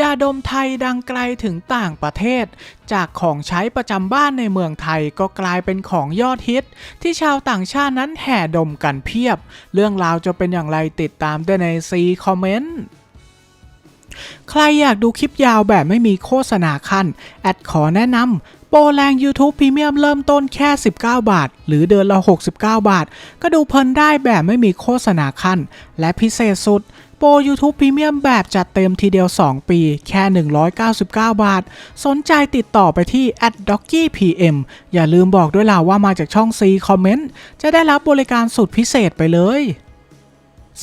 ยาดมไทยดังไกลถึงต่างประเทศ จากของใช้ประจำบ้านในเมืองไทยก็กลายเป็นของยอดฮิต ที่ชาวต่างชาตินั้นแห่ดมกันเพียบ เรื่องราวจะเป็นอย่างไรติดตามได้ในซีคอมเมนต์ใครอยากดูคลิปยาวแบบไม่มีโฆษณาขั้น แอดขอแนะนำโปรแรง YouTube Premium เริ่มต้นแค่ 19 บาท หรือเดือนละ 69 บาท ก็ดูเพลินได้แบบไม่มีโฆษณาขั้น และพิเศษสุด โปร YouTube Premium แบบจัดเต็มทีเดียว 2 ปี แค่ 199 บาท สนใจติดต่อไปที่ d o c k y PM อย่าลืมบอกด้วยล่ะว่ามาจากช่อง C Comment จะได้รับบริการสุดพิเศษไปเลย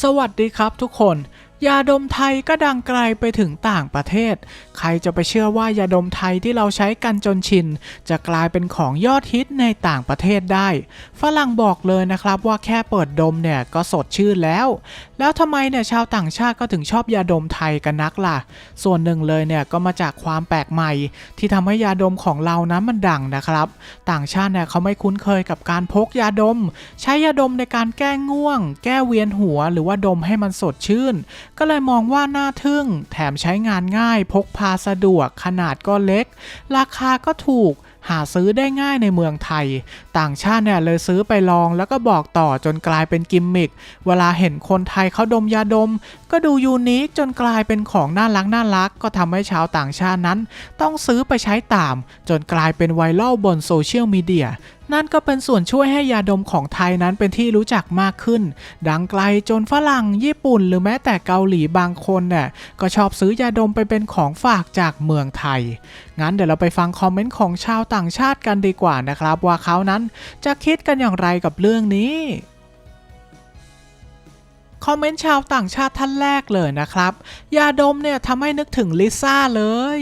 สวัสดีครับทุกคนยาดมไทยก็ดังไกลไปถึงต่างประเทศ ใครจะไปเชื่อว่ายาดมไทยที่เราใช้กันจนชิน จะกลายเป็นของยอดฮิตในต่างประเทศได้ ฝรั่งบอกเลยนะครับว่าแค่เปิดดมเนี่ยก็สดชื่นแล้ว แล้วทำไมเนี่ยชาวต่างชาติก็ถึงชอบยาดมไทยกันนักล่ะ ส่วนหนึ่งเลยเนี่ยก็มาจากความแปลกใหม่ ที่ทำให้ยาดมของเรานั้นมันดังนะครับ ต่างชาติเนี่ยเขาไม่คุ้นเคยกับการพกยาดม ใช้ยาดมในการแก้ง่วง แก้เวียนหัว หรือว่าดมให้มันสดชื่น ก็เลยมองว่าน่าทึ่ง แถมใช้งานง่าย พกพาสะดวก ขนาดก็เล็ก ราคาก็ถูก หาซื้อได้ง่ายในเมืองไทย ต่างชาติเนี่ยเลยซื้อไปลองแล้วก็บอกต่อจนกลายเป็นกิมมิคเวลาเห็นคนไทยเขาดมยาดม ก็ดูยูนิคจนกลายเป็นของน่ารักน่ารัก ก็ทำให้ชาวต่างชาตินั้น ต้องซื้อไปใช้ตาม จนกลายเป็นไวรัลบนโซเชียลมีเดีย นั่นก็เป็นส่วนช่วยให้ยาดมของไทยนั้นเป็นที่รู้จักมากขึ้น ดังไกลจนฝรั่งญี่ปุ่น หรือแม้แต่เกาหลีบางคนเนี่ยก็ชอบซื้อยาดมไปเป็นของฝากจากเมืองไทย งั้นเดี๋ยวเราไปฟังคอมเมนต์ของชาวต่างชาติกันดีกว่านะครับ ว่าเขานั้นจะคิดกันอย่างไรกับเรื่องนี้คอมเมนต์ชาวต่างชาติท่านแรกเลยนะครับ ยาดมเนี่ยทำให้นึกถึงลิซ่าเลย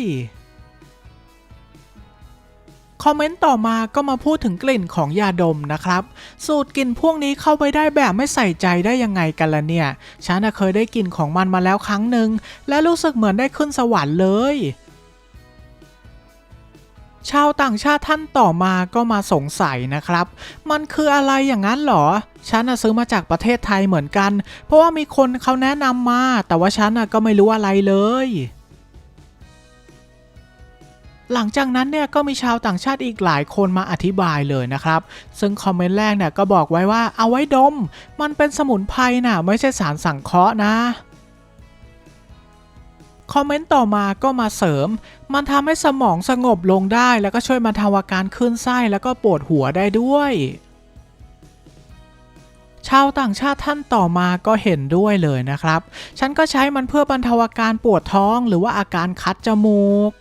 คอมเมนต์ต่อมาก็มาพูดถึงกลิ่นของยาดมนะครับ สูตรกลิ่นพวกนี้เข้าไปได้แบบไม่ใส่ใจได้ยังไงกันล่ะเนี่ย ฉันเคยได้กลิ่นของมันมาแล้วครั้งหนึ่งและรู้สึกเหมือนได้ขึ้นสวรรค์เลยชาวต่างชาติท่านต่อมาก็มาสงสัยนะครับ มันคืออะไรอย่างนั้นหรอ ฉันซื้อมาจากประเทศไทยเหมือนกัน เพราะว่ามีคนเขาแนะนำมา แต่ว่าฉันก็ไม่รู้อะไรเลย หลังจากนั้นเนี่ยก็มีชาวต่างชาติอีกหลายคนมาอธิบายเลยนะครับ ซึ่งคอมเมนต์แรกเนี่ยก็บอกไว้ว่าเอาไว้ดม มันเป็นสมุนไพรนะไม่ใช่สารสังเคราะห์นะคอมเมนต์ต่อมาก็มาเสริม มันทำให้สมองสงบลงได้ แล้วก็ช่วยบรรเทาอาการคลื่นไส้แล้วก็ปวดหัวได้ด้วย ชาวต่างชาติท่านต่อมาก็เห็นด้วยเลยนะครับ ฉันก็ใช้มันเพื่อบรรเทาอาการปวดท้องหรือว่าอาการคัดจมูก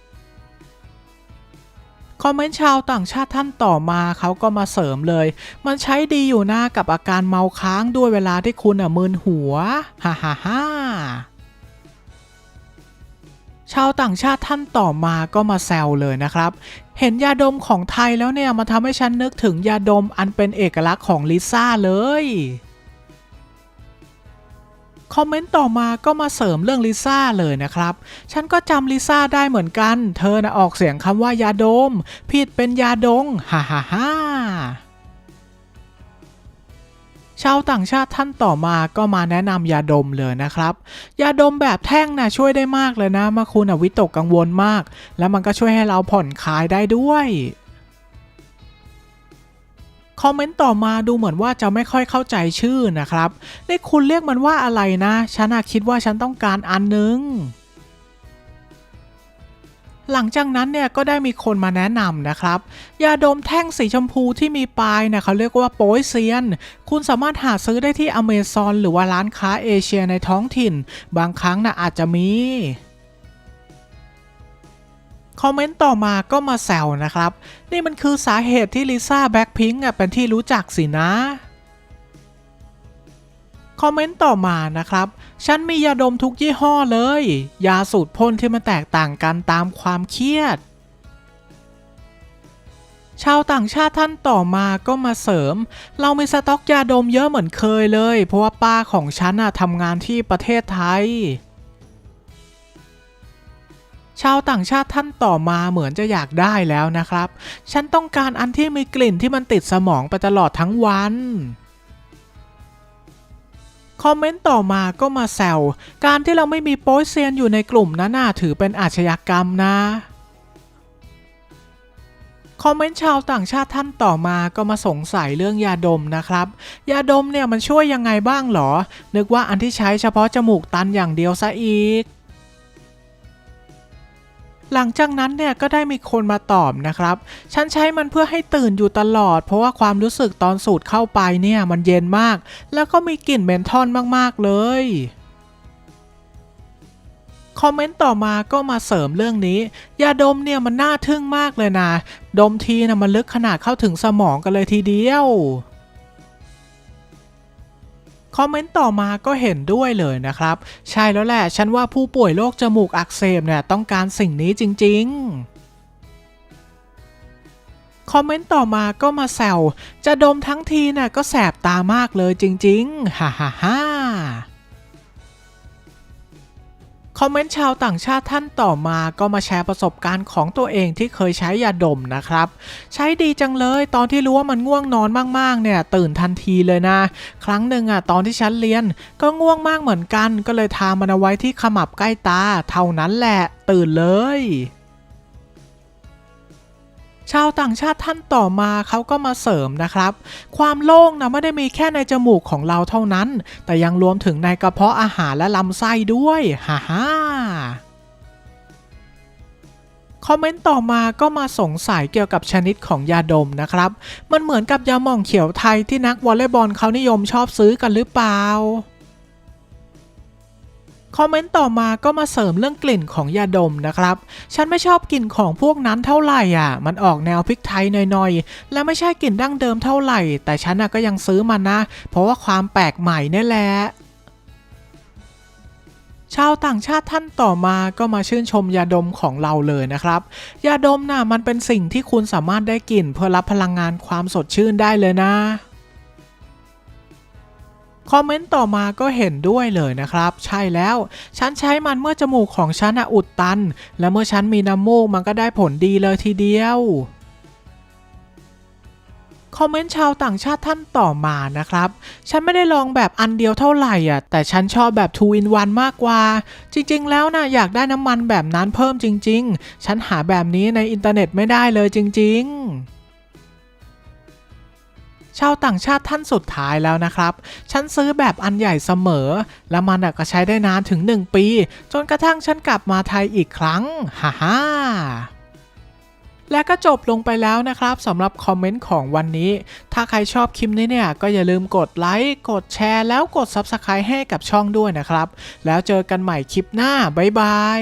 คอมเมนต์ชาวต่างชาติท่านต่อมาเขาก็มาเสริมเลย มันใช้ดีอยู่หน้ากับอาการเมาค้างด้วยเวลาที่คุณอะมึนหัวฮ่าฮ่าฮ่าชาวต่างชาติท่านต่อมาก็มาแซวเลยนะครับ เห็นยาดมของไทยแล้วเนี่ยมาทำให้ฉันนึกถึงยาดมอันเป็นเอกลักษณ์ของลิซ่าเลย คอมเมนต์ต่อมาก็มาเสริมเรื่องลิซ่าเลยนะครับ ฉันก็จำลิซ่าได้เหมือนกัน เธอนะออกเสียงคำว่ายาดม ผิดเป็นยาดง ฮ่าฮ่าฮ่าชาวต่างชาติท่านต่อมาก็มาแนะนำยาดมเลยนะครับ ยาดมแบบแท่งนะช่วยได้มากเลยนะมื่อคุณอวิตกกังวลมาก แล้วมันก็ช่วยให้เราผ่อนคลายได้ด้วย คอมเมนต์ต่อมาดูเหมือนว่าจะไม่ค่อยเข้าใจชื่อนะครับนี่คุณเรียกมันว่าอะไรนะ ฉันอะคิดว่าฉันต้องการอันนึงหลังจากนั้นเนี่ยก็ได้มีคนมาแนะนำนะครับ ยาดมแท่งสีชมพูที่มีปลายเนี่ยเขาเรียกว่าโป้ยเซียน คุณสามารถหาซื้อได้ที่อเมซอนหรือว่าร้านค้าเอเชียในท้องถิ่น บางครั้งนะอาจจะมี คอมเมนต์ต่อมาก็มาแซวนะครับ นี่มันคือสาเหตุที่ลิซ่าแบ็คพิงค์เป็นที่รู้จักสินะ คอมเมนต์ต่อมานะครับ ฉันมียาดมทุกยี่ห้อเลย ยาสูตรพ่นที่มันแตกต่างกันตามความเครียด ชาวต่างชาติท่านต่อมาก็มาเสริม เรามีสต็อกยาดมเยอะเหมือนเคยเลย เพราะว่าป้าของฉันน่ะทำงานที่ประเทศไทย ชาวต่างชาติท่านต่อมาเหมือนจะอยากได้แล้วนะครับ ฉันต้องการอันที่มีกลิ่นที่มันติดสมองไปตลอดทั้งวันคอมเมนต์ต่อมาก็มาแซวการที่เราไม่มีโป๊ยเซียนอยู่ในกลุ่มนั้นน่าถือเป็นอาชญากรรมนะคอมเมนต์ชาวต่างชาติท่านต่อมาก็มาสงสัยเรื่องยาดมนะครับ ยาดมเนี่ยมันช่วยยังไงบ้างหรอ นึกว่าอันที่ใช้เฉพาะจมูกตันอย่างเดียวซะอีก หลังจากนั้นเนี่ยก็ได้มีคนมาตอบนะครับ ฉันใช้มันเพื่อให้ตื่นอยู่ตลอด เพราะว่าความรู้สึกตอนสูดเข้าไปเนี่ยมันเย็นมาก แล้วก็มีกลิ่นเมนทอลมากๆเลยคอมเมนต์ต่อมาก็มาเสริมเรื่องนี้ ยาดมเนี่ยมันน่าทึ่งมากเลยนะ ดมทีนะมันลึกขนาดเข้าถึงสมองกันเลยทีเดียว คอมเมนต์ต่อมาก็เห็นด้วยเลยนะครับ ใช่แล้วแหละฉันว่าผู้ป่วยโรคจมูกอักเสบเนี่ยต้องการสิ่งนี้จริง ๆคอมเมนต์ต่อมาก็มาแซวจะดมทั้งทีน่ะก็แสบตามากเลยจริง ๆ ฮ่าฮ่าฮ่า คอมเมนต์ชาวต่างชาติท่านต่อมาก็มาแชร์ประสบการณ์ของตัวเองที่เคยใช้ยาดมนะครับ ใช้ดีจังเลยตอนที่รู้ว่ามันง่วงนอนมากๆ เนี่ย ตื่นทันทีเลยนะ ครั้งหนึ่งอะตอนที่ฉันเรียน ก็ง่วงมากเหมือนกัน ก็เลยทามันเอาไว้ที่ขมับใกล้ตา เท่านั้นแหละ ตื่นเลย ชาวต่างชาติท่านต่อมาเขาก็มาเสริมนะครับ ความโล่งนะไม่ได้มีแค่ในจมูกของเราเท่านั้น แต่ยังรวมถึงในกระเพาะอาหารและลำไส้ด้วยฮ่าฮ่าคอมเมนต์ต่อมาก็มาสงสัยเกี่ยวกับชนิดของยาดมนะครับ มันเหมือนกับยาหม่องเขียวไทยที่นักวอลเลย์บอลเขานิยมชอบซื้อกันหรือเปล่า คอมเมนต์ต่อมาก็มาเสริมเรื่องกลิ่นของยาดมนะครับ ฉันไม่ชอบกลิ่นของพวกนั้นเท่าไหร่อะ มันออกแนวพริกไทยหน่อยๆ และไม่ใช่กลิ่นดั้งเดิมเท่าไหร่ แต่ฉันน่ะก็ยังซื้อมันนะ เพราะว่าความแปลกใหม่นี่แหละชาวต่างชาติท่านต่อมาก็มาชื่นชมยาดมของเราเลยนะครับ ยาดมน่ะมันเป็นสิ่งที่คุณสามารถได้กลิ่นเพื่อรับพลังงานความสดชื่นได้เลยนะ คอมเมนต์ต่อมาก็เห็นด้วยเลยนะครับ ใช่แล้ว ฉันใช้มันเมื่อจมูกของฉันอุดตัน และเมื่อฉันมีน้ำมูกมันก็ได้ผลดีเลยทีเดียวคอมเมนต์ชาวต่างชาติท่านต่อมานะครับ ฉันไม่ได้ลองแบบอันเดียวเท่าไหร่อะ แต่ฉันชอบแบบ2 in 1มากกว่า จริงๆ แล้วนะอยากได้น้ำมันแบบนั้นเพิ่มจริง ๆ ฉันหาแบบนี้ในอินเทอร์เน็ตไม่ได้เลยจริง ๆ ชาวต่างชาติท่านสุดท้ายแล้วนะครับ ฉันซื้อแบบอันใหญ่เสมอ และมันก็ใช้ได้นานถึง 1 ปี จนกระทั่งฉันกลับมาไทยอีกครั้ง ฮ่าฮ่าและก็จบลงไปแล้วนะครับสำหรับคอมเมนต์ของวันนี้ ถ้าใครชอบคลิปนี้เนี่ยก็อย่าลืมกดไลค์ กดแชร์แล้วกด Subscribe ให้กับช่องด้วยนะครับ แล้วเจอกันใหม่คลิปหน้า บ๊ายบาย